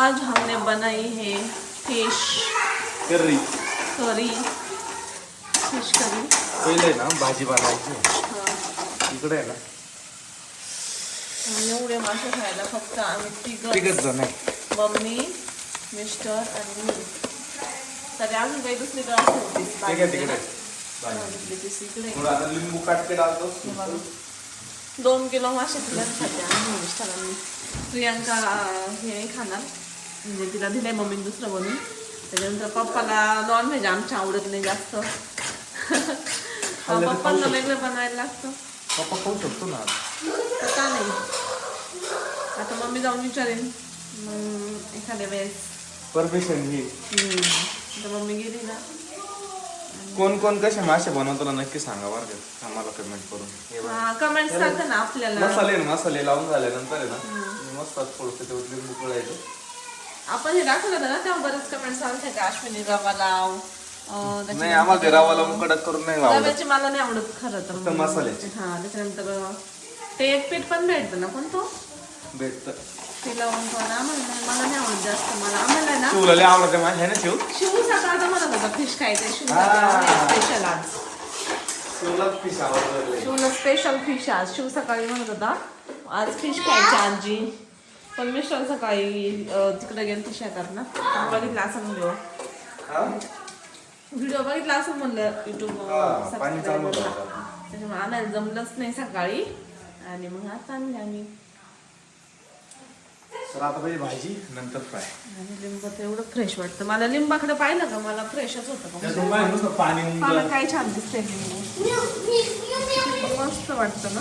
आज हमने बनाई है फिश करी। करी। Fish curry. पहिले ना भाजी बनवायची इकडे आहे ना। आणि एवढे मासे खायला फक्त आम्ही तिघ तिघच जण मम्मी मिस्टर आणि मी तरी अजून काही तिकडे दुसरी ती इकडे थोडं आता लिंबू काटके डालतो हे बघा. दोन किलो मासे तिला खाते आणि मिस्टरांनी प्रियांका अं, हे नाही खाणार म्हणजे तिला दिलंय मम्मीने दुसरं बनवून. त्याच्यानंतर पप्पाला नॉनव्हेज आमच्या आवडत नाही जास्त. पप्पांना वेगळं बनवायला लागतं. पप्पा खाऊ शकतो ना? का नाही. आता मम्मी जाऊन विचारेन. मग एखाद्या वेळेस. परमिशन घे. हम्म. आता मम्मी गेली ना. कोण कोण कसे मासे बनवतो ना नक्की सांगा बरं का. आम्हाला कमेंट करून. हे बघ. कमेंट्स ना आपल्याला. मसाले आहे मसाले लावून झाल्यानंतर आहे ना. मस्त थोडस त्याच्यावर लिंबू पिळायचं. आपण हे दाखवलं होतं ना तेव्हा बरेच कमेंट्स आलते का अश्विनी रवा लाव अं, त्याच्यानंतर- नाही आम्हाला ते रवा लावून कडक करून नाही आवडत. रव्याची मला नाही आवडत खरं तर मसाल्याची. हा त्याच्यानंतर अं, ते एक पीठ पण भेटतं ना पण तो? भेटत. ते लावून पण आम्हाला नाही मला नाही आवडत जास्त मला आम्हाला ना शिवला लय आवडते माझ्या ना शिव? शिव सकाळचा म्हणत होता फिश खायचं हा. स्पेशल आज. शिवला फिश आवडतं शिवला स्पेशल फिश आज. शिव सकाळी म्हणत होता आज फिश खायची आजी. पण मिस्टर सकाळी तिकडे गेले शेतात ना बघितलं असं व्हिडिओ हा? व्हिडिओ बघितला असं म्हणलं युट्यूब. त्याच्यामुळे आणायला जमलंच नाही सकाळी. आणि मग आता आणले आम्ही. तर आता पाहिजे भाजी नंतर फ्राय आणि लिंब तर एवढं फ्रेश वाटतं. मला लिंबाकडे पाहिलं का? मला फ्रेशच होतं. पाणी होऊन मला. काय छान दिसते मस्त वाटतं ना?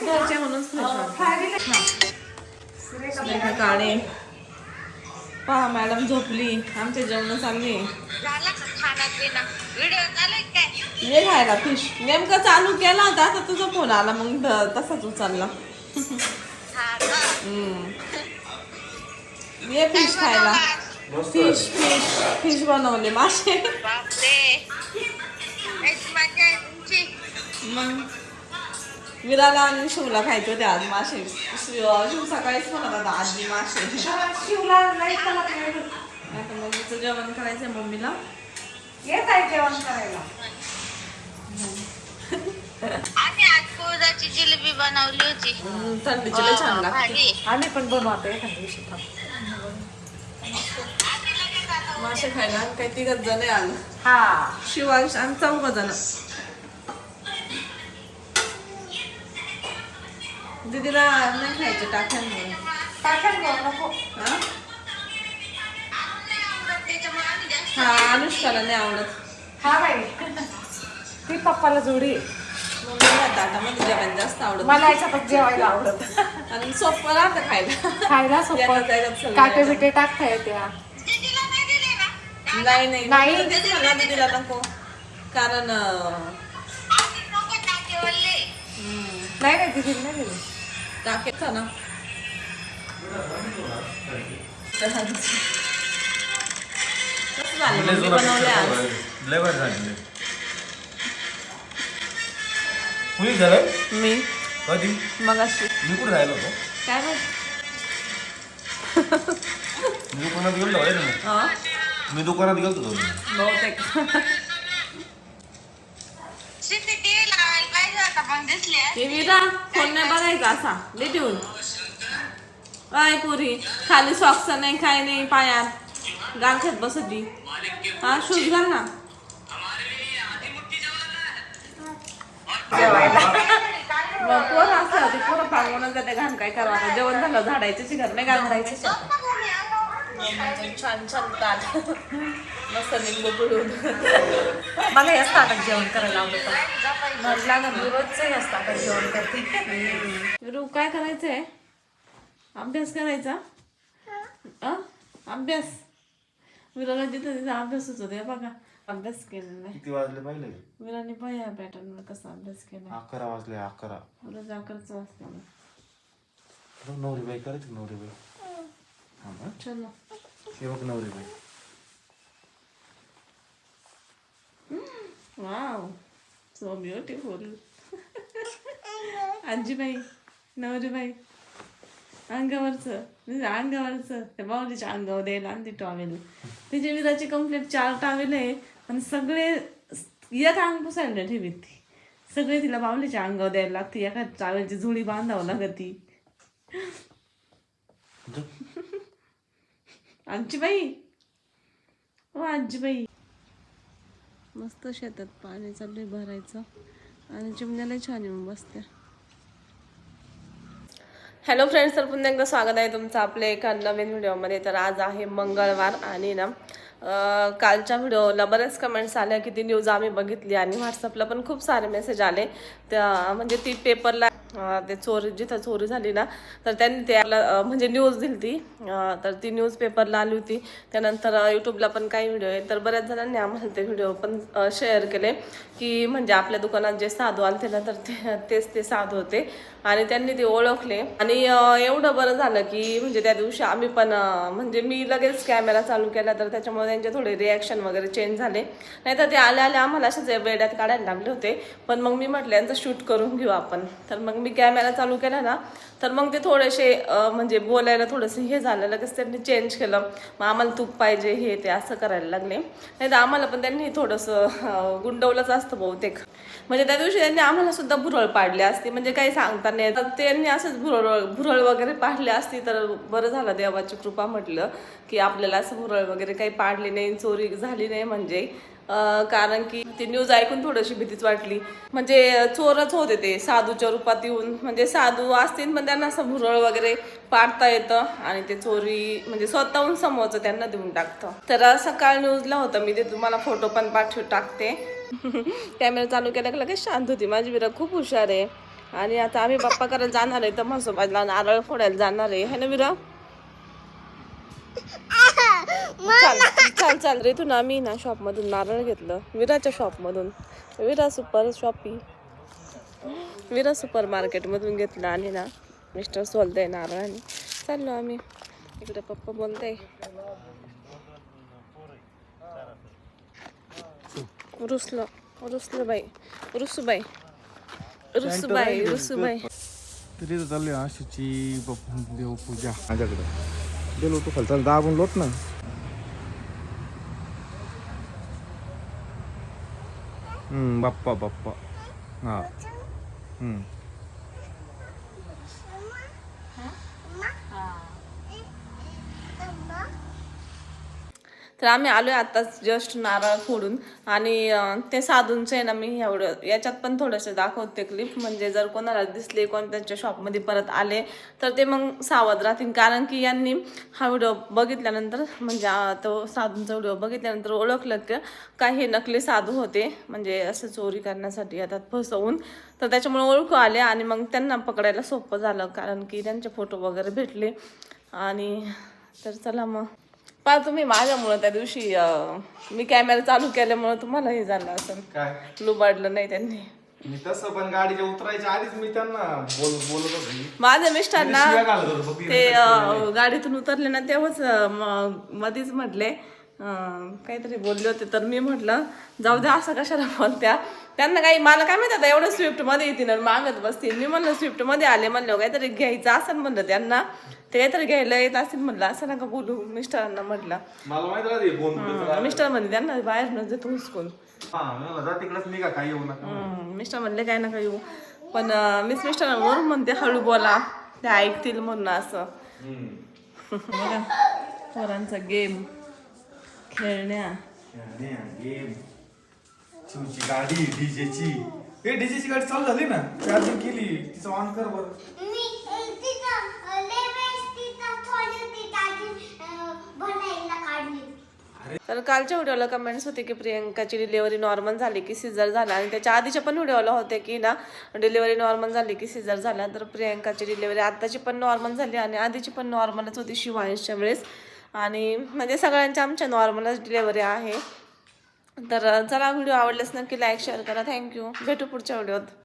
घरचे. घरचे म्हणून फ्रेश काळे. पहा मॅडम झोपली. आमचे जेवण चालली. ये खायला फिश. नेमकं चालू केला होता. आता तुझा फोन आला मग तसाच उचलला. हा. ये फिश खायला. Fish fish. फिश बनवले मासे. मग? विराला आणि शिवला खायचे होते आज मासे. शिव शिव सकाळीच म्हणत होता आजी मासे. आता मम्मीचं जेवण करायचंय मम्मीला. आम्ही आज कोळजाची जिलेबी बनवली होती. थंडीची लय छान लागते. आम्ही पण बनवतो एखाद्या दिवशी. मासे खायला आणि काही तिघच जण आलं हा. शिवांश आणि चौघ जण. दीदीला नाही खायचे टाकून घेऊ नको. हा? अनुष्काला नाही आवडत. हा बाई. ती पप्पाला जोडी. ताटामध्ये जेवण जास्त आवडत मला जेवायला आवडत. आणि सोपं राहतं खायला. सोपं काटे. बिटे टाकता येते. नाही नाही. नाही. तेच म्हणलं दीदीला नको. कारण नाही नाही दिदी नाही दिली. टाकेत ना कसं झालं मम्मी बनवले आज लय बरं झालेलं. कुणी झालं मी कधी मग अशी मी कुठे राहिलो होतो काय माहीत मी दुकानात गेलो होतो ना हा? मी दुकानात गेलो होतो बहुतेक सिटी टीव्ही लावायला पाहिजे होता पण दिसले हे विरा फोन नाही बघायचा असा. दे ठेवून. काय पुरी खाली सॉक्स नाही काय नाही पायात. गारठ्यात बसती. हा शूज घाल ना. मग पोरं असं ते पोरं पांगवून जाते घाण काय करावं जेवण झालं झाडायचे शिकार नाही घालायचे छान छान मस्त लिंबू पिळून मला याच ताटात जेवण करायला आवडतं म्हटलं ना मी रोजच याच ताटात जेवण करते. रू काय करायचंय? अभ्यास करायचा? अभ्यास? विराला जिथं तिथं अभ्यास होतो बघा. अभ्यास केलेला नाही. किती वाजले पाहिले? विराने पहिल्या पॅटर्न कसा अभ्यास केला. अकरा वाजले अकरा. रोज अकराच वाजता नवरी बाई करायची नवरी बाई हा चलो. हे बघ नवरी बाई वाव सो ब्युटिफुल आजीबाई नवरीबाई अंगावरचं अंगावरचं त्या बावलीच्या अंगावर द्यायला आणते टॉवेल तिच्या विराची कंप्लीट चार टावेल आहे आणि सगळे एक अंग पुसायला ठेवीत ती सगळे तिला बावलीच्या अंगावर द्यायला लागते एका टावेलची झुळी बांधावं लागत ती आजीबाई हो आजीबाई मस्त शेतात पाणी चाललंय भरायचं. आणि चिमण्याला छान येऊन बसत्या. हॅलो फ्रेंड्स तर पुन्हा एकदा स्वागत आहे तुमचं आपल्या एका नवीन व्हिडिओमध्ये. तर आज आहे मंगळवार आणि ना कालच्या व्हिडिओला बऱ्याच कमेंट्स आल्या की ती न्यूज आम्ही बघितली आणि व्हॉट्सअपला पण खूप सारे मेसेज आले. त्या म्हणजे ती पेपरला ते चोरी जिथं चोरी झाली ना तर त्यांनी त्याला म्हणजे न्यूज दिली ती तर ती न्यूज पेपरला आली होती. त्यानंतर यूट्यूबला पण काही व्हिडिओ आहेत. तर बऱ्याच जणांनी आम्हाला ते व्हिडिओ पण शेअर केले की म्हणजे आपल्या दुकानात जे साधू आलते ना तर ते तेच ते साधू होते. आणि त्यांनी ते ओळखले. आणि एवढं बरं झालं की म्हणजे त्या दिवशी आम्ही पण म्हणजे मी लगेच कॅमेरा चालू केला तर त्याच्यामुळे त्यांचे थोडे रिॲक्शन वगैरे चेंज झाले. नाही तर ते आल्या आले आम्हाला असेच वेड्यात काढायला लागले होते. पण मग मी म्हटलं यांचं शूट करून घेऊ आपण. तर मग मी कॅमेरा चालू केला ना तर मग ते थोडेसे म्हणजे बोलायला थोडंसं हे झालं लगेच त्यांनी चेंज केलं. मग आम्हाला तूप पाहिजे हे ते असं करायला लागले. नाही तर आम्हाला पण त्यांनी थोडंसं गुंडवलंच असतं बहुतेक. म्हणजे त्या दिवशी त्यांनी आम्हाला सुद्धा भुरळ पाडली असती म्हणजे काही सांगता नाही तर त्यांनी असंच भुरळ भुरळ वगैरे पाडली असती तर बरं झालं देवाची कृपा म्हटलं की आपल्याला असं भुरळ वगैरे काही पाडली नाही चोरी झाली नाही म्हणजे. कारण की ती न्यूज ऐकून थोडीशी भीतीच वाटली. म्हणजे चोरच होते ते. साधूच्या रूपात येऊन. म्हणजे साधू असतील पण त्यांना असं भुरळ वगैरे पाडता येतं आणि ते चोरी म्हणजे स्वतःहून समोरचं त्यांना देऊन टाकतं. तर सकाळ न्यूजला होतं. मी ते तुम्हाला फोटो पण पाठवून टाकते. कॅमेरा चालू केला की लगेच शांत होती. माझी विरा खूप हुशार आहे. आणि आता आम्ही बाप्पा करायला जाणार आहे. तर म्हसोबाजला नारळ फोडायला जाणार आहे. है ना विरा चाल चाल चाल रे इथून आम्ही ना शॉपमधून नारळ घेतलं. विराच्या शॉपमधून Vira super shoppe Vira super मार्केटमधून घेतलं आणि ना मिस्टर सोलतंय नारळ आणि चाललो आम्ही. इकडे पप्पा बोलताय. रुसलं. रुसलं बाई. रुसूबाई. रुसूबाई रुसूबाई. तरी तर चालू आहे आशूची बाप्पा देव पूजा माझ्याकडे. गेलो तू खाली. चाल दाबून लोट ना. हम्म बाप्पा बाप्पा हा हम्म तर आम्ही आलोय आत्ताच जस्ट नारळ फोडून. आणि ते साधूंचं आहे ना मी एवढं याच्यात पण थोडंसं दाखवते क्लिप म्हणजे जर कोणाला दिसले कोणत्याच्या शॉपमध्ये परत आले तर ते मग सावध राहतील. कारण की यांनी हा व्हिडिओ बघितल्यानंतर म्हणजे तो साधूंचा व्हिडिओ बघितल्यानंतर ओळखलं की काही हे नकली साधू होते. म्हणजे असं चोरी करण्यासाठी येतात फसवून. तर त्याच्यामुळे ओळखू आले आणि मग त्यांना पकडायला सोपं झालं. कारण की त्यांचे फोटो वगैरे भेटले. आणि तर चला मग. पा तुम्ही माझ्यामुळं त्या दिवशी अं, मी कॅमेरा चालू केल्यामुळं तुम्हाला हे झालं असं. काय? लुबाडलं नाही त्यांनी. मी तसं पण गाडीच्या उतरायच्या आधीच मी त्यांना बोल बोलत होतो माझ्या मिस्टरांना शिव्या घालत होतो फक्त ते अं, गाडीतून उतरले ना तेव्हाच अं, म- मध्येच म्हटले अं, काहीतरी बोलले होते तर मी म्हटलं जाऊ द्या असं कशाला बोलत्या? त्यांना काही मला काय माहिती आता एवढं स्विफ्टमध्ये येतील आणि मागत बसतील. मी म्हणलं स्विफ्टमध्ये आले म्हणलं काहीतरी घ्यायचं असेल म्हणलं त्यांना. ते काहीतरी घ्यायला येत असेल म्हणलं असं नका बोलू मिस्टरांना म्हटलं. मिस्टर म्हणले त्यांना बाहेर न हुसकून नका. हं, मिस्टर म्हणले काय नका येऊ. पण मीच मिस्टरांवरून म्हणते हळू बोला ते ऐकतील म्हणून असं. पोरांचा गेम खेळण्या. गेम गाडी डीजेची ए डीजेची गाडी चालू झाली ना? चार्जिंग केली. तिचं ऑन कर बरं. तर कालच्या व्हिडिओला कमेंट्स होते की प्रियंकाची डिलिव्हरी नॉर्मल झाली की सिझर झाला? आणि त्याच्या आधीच्या पण व्हिडिओला होते की ना डिलिव्हरी नॉर्मल झाली की सिझर झाला? तर प्रियंकाची डिलिव्हरी आत्ताची पण नॉर्मल झाली आणि आधीची पण नॉर्मलच होती शिवांशच्या वेळेस आणि म्हणजे सगळ्यांच्या आमच्या नॉर्मलच डिलेवरी आहे. तर चला व्हिडिओ आवडल्यास नक्की लाईक शेअर करा. थँक्यू. भेटू पुढच्या व्हिडिओत.